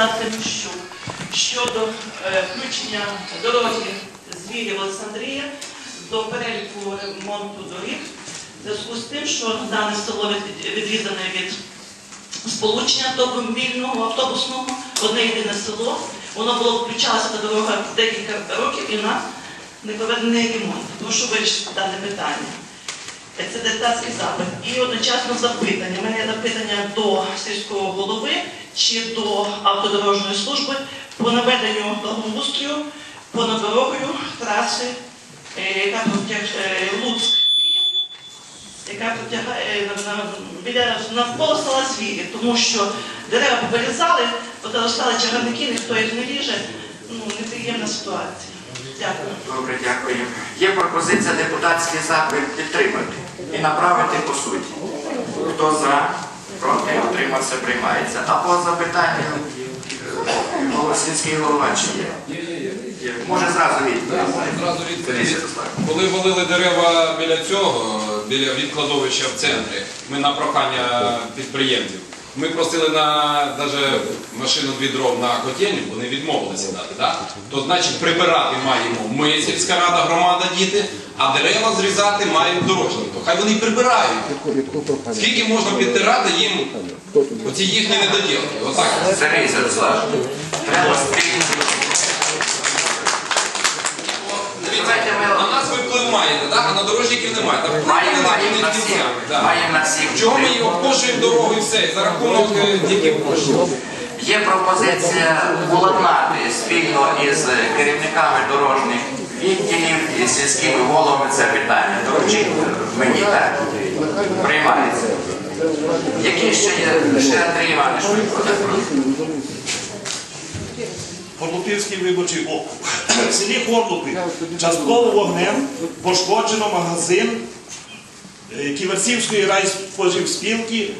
депутат Тимощук щодо е, включення дороги Звірів Олександрія до переліку ремонту доріг в зв'язку з тим, що дане село відрізане від сполучення автомобільного, автобусного, одне єдине село. Воно було включалося дорога декілька років і на не проведений ремонт. Прошу вирішити дане питання. Це депутатський запит. І одночасно запитання. У мене є запитання до сільського голови чи до автодорожньої служби по наведенню благоустрою понад дорогою траси, е, яка протягає Луцьк. Яка протягає е, біля навколо села Звірі, тому що дерева повирізали, позаростали чагарники, ніхто їх не ріже. Ну, неприємна ситуація. Дякую. Добре, дякую. Є пропозиція депутатський запит підтримати і направити по суті. Хто за, проти, утримався, приймається. А по запитанню сільський голова чи є? Може зразу відповідь. Коли валили дерева біля цього, біля відкладовища в центрі, ми на прохання підприємців. Ми просили на машину дві на котельню, вони відмовилися дати. То значить прибирати маємо ми, сільська рада, громада, діти, а дерева зрізати мають дорожні. То хай вони прибирають. Скільки можна підтирати їм оці їхні недоділки? Отак. Святославович. Треба спільно. Чого ми її обкошуємо дорогу і все, за рахунок е, тільки коштів? Є пропозиція уладнати спільно із керівниками дорожніх відділів і сільськими головами це питання. Доручіть мені так. Приймається. Які ще є? Ще Андрій Іванович виходить. Хорлупівський виборчий округ. В селі Хорлупи частково вогнем пошкоджено магазин е, Ківерцівської райспоживспілки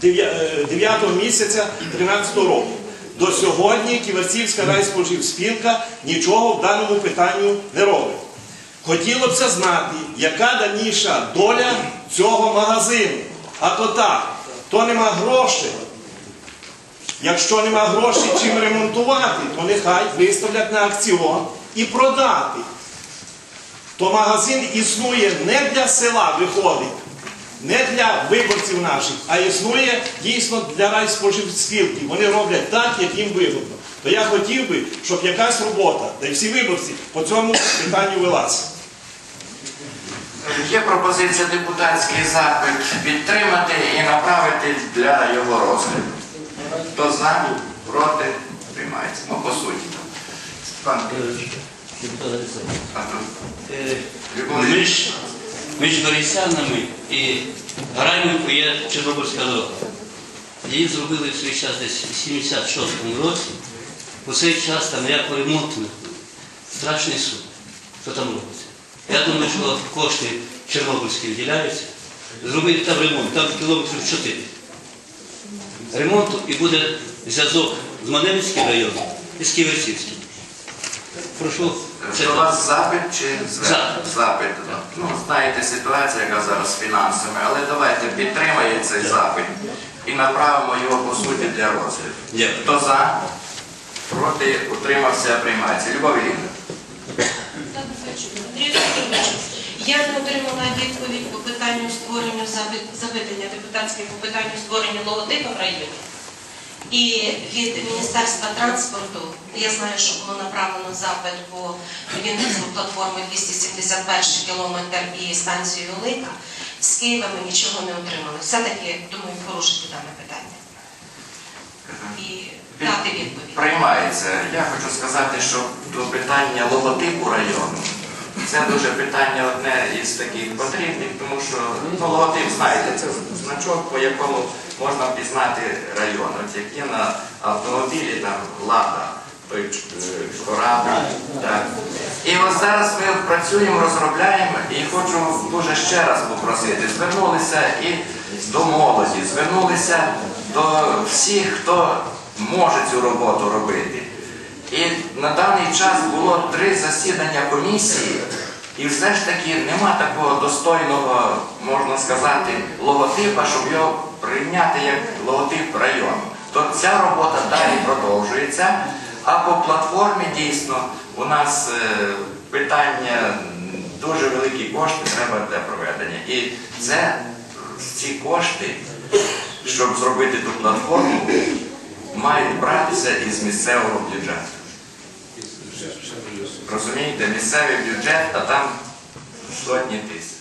9 місяця 13 року. До сьогодні Ківерцівська райспоживспілка нічого в даному питанню не робить. Хотілося б знати, яка дальніша доля цього магазину. А то так, то нема грошей. Якщо нема грошей чим ремонтувати, то нехай виставлять на акціон і продати. То магазин існує не для села, виходить, не для виборців наших, а існує дійсно для райспоживспілки. Вони роблять так, як їм вигодно. То я хотів би, щоб якась робота, та й всі виборці по цьому питанню велася. Є пропозиція депутатський запит підтримати і направити для його розгляду. Хто за, проти, приймається. Ну, по суті. Пан Депутат Олександр. Між, Борисянами і Гарайменко є Чорнобильська дорога. Її зробили в свій час десь у 76-му році. У цей час там ніякого ремонту. Страшний суд, що там робиться. Я думаю, що кошти Чорнобильські виділяються. Зробити там ремонт, там кілометрів 4. Ремонту і буде зв'язок з Маневицьким районом і з Ківерцівським. Прошу. це Це у вас запит чи Запит. Запит. Ну, знаєте, ситуація, яка зараз з фінансами, але давайте підтримаємо цей запит і направимо його по суті для розгляду. Хто за, проти, утримався, приймається. Любов. Андрій я не отримала відповідь по питанню створення запитання депутатське по питанню створення логотипу в районі. І від Міністерства транспорту я знаю, що було направлено запит по будівництву платформи 271 кілометр і станцію Велика. З Києва ми нічого не отримали. Все-таки, думаю, порушити дане питання. І дати відповідь. Приймається. Я хочу сказати, що до питання логотипу району. Це дуже питання одне із таких потрібних, тому що ну, логотип, знаєте, це значок, по якому можна пізнати район. От як є на автомобілі там лада, е, Так. І ось зараз ми працюємо, розробляємо і хочу дуже ще раз попросити. Звернулися і до молоді, звернулися до всіх, хто може цю роботу робити. І на даний час було три засідання комісії, і все ж таки нема такого достойного, можна сказати, логотипа, щоб його прийняти як логотип району. То ця робота далі продовжується. А по платформі дійсно у нас е, питання дуже великі кошти треба для проведення. І це ці кошти, щоб зробити ту платформу фінансуватися із місцевого бюджету. Розумієте, місцевий бюджет, а там сотні тисяч.